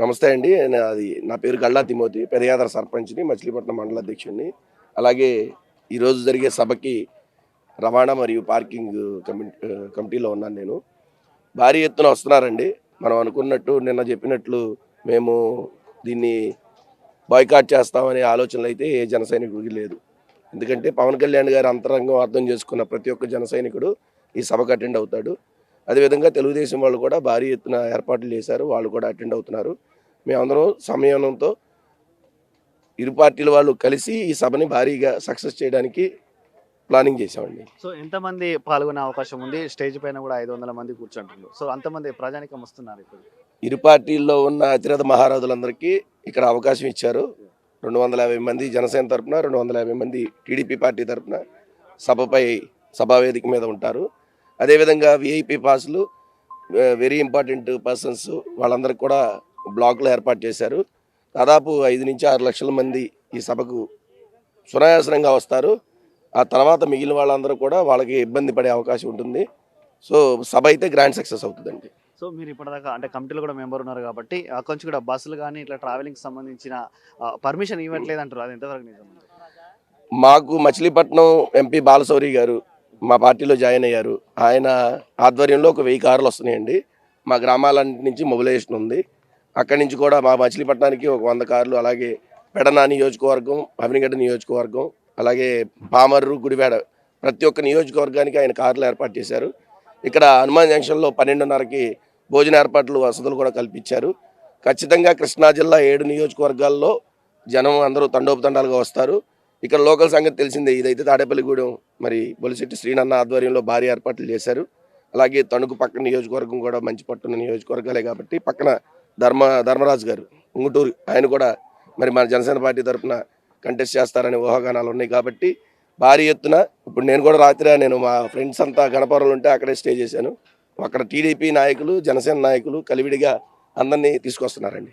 నమస్తే అండి. నా- అది నా పేరు గళ్ళా తిమోతి పెదయాదర సర్పంచ్ని మచిలీపట్నం మండల అధ్యక్షుడిని. అలాగే ఈరోజు జరిగే సభకి రవాణా మరియు పార్కింగ్ కమిటీ కమిటీలో ఉన్నాను నేను. భారీ ఎత్తున వస్తున్నారండి. మనం అనుకున్నట్టు నిన్న చెప్పినట్లు మేము దీన్ని బాయ్కాట్ చేస్తామనే ఆలోచనలు అయితే ఏ జన సైనికుడికి లేదు. ఎందుకంటే పవన్ కళ్యాణ్ గారి అంతరంగం అర్థం చేసుకున్న ప్రతి ఒక్క జన సైనికుడు ఈ సభకు అటెండ్ అవుతాడు. అదేవిధంగా తెలుగుదేశం వాళ్ళు కూడా భారీ ఎత్తున ఏర్పాట్లు చేశారు. వాళ్ళు కూడా అటెండ్ అవుతున్నారు. మేమందరం సమయంతో ఇరు పార్టీల వాళ్ళు కలిసి ఈ సభని భారీగా సక్సెస్ చేయడానికి ప్లానింగ్ చేశామండి. సో ఎంతమంది పాల్గొనే అవకాశం ఉంది? స్టేజ్ పైన కూడా ఐదు వందల మంది కూర్చుంటున్నారు. సో అంతమంది ప్రజానికం వస్తున్నారు ఇప్పుడు. ఇరు పార్టీల్లో ఉన్న అతిరథ మహారాజులందరికీ ఇక్కడ అవకాశం ఇచ్చారు. రెండు వందల యాభై మంది జనసేన తరపున రెండు వందల యాభై మంది టీడీపీ పార్టీ తరపున సభపై సభా వేదిక మీద ఉంటారు. అదేవిధంగా విఐపి పాసులు వెరీ ఇంపార్టెంట్ పర్సన్స్ వాళ్ళందరికీ కూడా బ్లాక్లో ఏర్పాటు చేశారు. దాదాపు ఐదు నుంచి ఆరు లక్షల మంది ఈ సభకు సునాయాసనంగా వస్తారు. ఆ తర్వాత మిగిలిన వాళ్ళందరూ కూడా వాళ్ళకి ఇబ్బంది పడే అవకాశం ఉంటుంది. సో సభ అయితే గ్రాండ్ సక్సెస్ అవుతుందండి. సో మీరు ఇప్పటిదాకా అంటే కమిటీలో కూడా మెంబర్ ఉన్నారు కాబట్టి నుంచి కూడా బస్సులు కానీ ఇట్లా ట్రావెలింగ్ సంబంధించిన పర్మిషన్ ఇవ్వట్లేదు అంటారు అది ఎంతవరకు నిజం? మాకు మచిలీపట్నం ఎంపీ బాలశౌరి గారు మా పార్టీలో జాయిన్ అయ్యారు. ఆయన ఆధ్వర్యంలో ఒక వెయ్యి కార్లు వస్తున్నాయండి. మా గ్రామాలన్నింటి నుంచి మొబిలైజేషన్ ఉంది. అక్కడి నుంచి కూడా మా మచిలీపట్నానికి ఒక వంద కార్లు అలాగే పెడనా నియోజకవర్గం అవినిగడ్డ నియోజకవర్గం అలాగే పామర్రు గుడివాడ ప్రతి ఒక్క నియోజకవర్గానికి ఆయన కార్లు ఏర్పాటు చేశారు. ఇక్కడ హనుమాన్ జంక్షన్లో పన్నెండున్నరకి భోజన ఏర్పాట్లు వసతులు కూడా కల్పించారు. ఖచ్చితంగా కృష్ణా జిల్లా ఏడు నియోజకవర్గాల్లో జనం అందరూ తండోపతండాలుగా వస్తారు. ఇక్కడ లోకల్ సంగతి తెలిసిందే. ఇదైతే తాడేపల్లిగూడెం. మరి బొలిశెట్టి శ్రీనన్న ఆధ్వర్యంలో భారీ ఏర్పాట్లు చేశారు. అలాగే తణుకు పక్కన నియోజకవర్గం కూడా మంచి పట్టున్న నియోజకవర్గాలే కాబట్టి పక్కన ధర్మ ధర్మరాజు గారు ఉంగుటూరు ఆయన కూడా మరి మన జనసేన పార్టీ తరఫున కంటెస్ట్ చేస్తారనే ఊహాగానాలు ఉన్నాయి కాబట్టి భారీ ఎత్తున ఇప్పుడు నేను కూడా రాత్రి నేను మా ఫ్రెండ్స్ అంతా గణపవరంలో ఉంటే అక్కడే స్టే చేశాను. అక్కడ టీడీపీ నాయకులు జనసేన నాయకులు కలివిడిగా అందరినీ తీసుకొస్తున్నారండి.